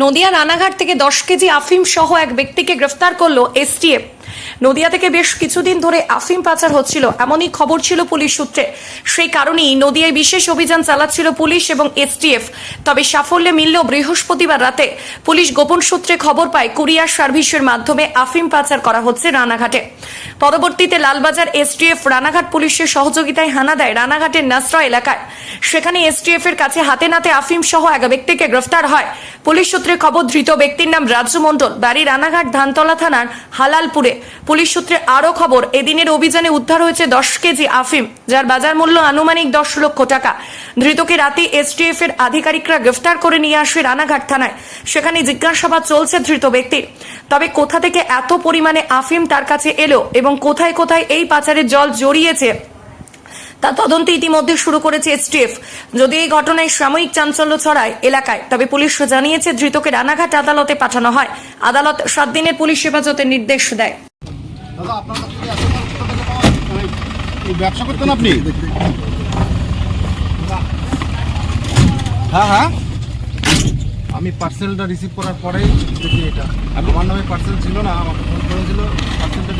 নদিয়া রানাঘাট থেকে দশ কেজি আফিম সহ এক ব্যক্তিকে গ্রেফতার করল এসটিএফ। নদিয়া থেকে বেশ কিছুদিন ধরে আফিম পাচার হচ্ছিল, এমনই খবর ছিল পুলিশ সূত্রে। সেই কারণেই নদিয়ায় বিশেষ অভিযান চালাচ্ছিল পুলিশ এবং এসটিএফ। তবে সাফল্যে মিলল বৃহস্পতিবার রাতে। পুলিশ গোপন সূত্রে খবর পায়, কুরিয়ার সার্ভিসের মাধ্যমে আফিম পাচার করা হচ্ছে রানাঘাটে। পরবর্তীতে লালবাজার এসটিএফ রানাঘাট পুলিশের সহযোগিতায় হানা দেয় রানাঘাটের নাসরা এলাকায়। সেখানে এসটিএফ এর কাছে হাতে নাতে আফিম সহ এক ব্যক্তিকে গ্রেফতার হয়। পুলিশ সূত্রে খবর, ধৃত ব্যক্তির নাম রাজ্য মণ্ডল। বাড়ি রানাঘাট ধানতলা থানার হালালপুরে। পুলিশ সূত্রে আরও খবর, এদিনের অভিযানে উদ্ধার হয়েছে দশ কেজি আফিম, যার বাজার মূল্য আনুমানিক দশ লক্ষ টাকা। ধৃতকে রাতে এসটিএফ এর আধিকারিকরা গ্রেফতার করে নিয়ে আসে রানাঘাট থানায়। সেখানে জিজ্ঞাসাবাদ চলছে ধৃত ব্যক্তির। তবে কোথা থেকে এত পরিমাণে আফিম তার কাছে এলো এবং কোথায় কোথায় এই পাচারের জল জড়িয়েছে তা তদন্ত ইতিমধ্যে শুরু করেছে এসটিএফ। যদি এই ঘটনায় সাময়িক চাঞ্চল্য ছড়ায় এলাকায় তবে পুলিশ জানিয়েছে ধৃতকে রানাঘাট আদালতে পাঠানো হয়। আদালত সাত দিনের পুলিশ হেফাজতের নির্দেশ দেয়। মানে এই ব্যবসা করতেন আপনি? হ্যাঁ হ্যাঁ। আমি পার্সেলটা রিসিভ করার পরেই দেখি এটা। আমার নামে পার্সেল ছিল না আমাকে ফোন করেছিল পার্সেলটা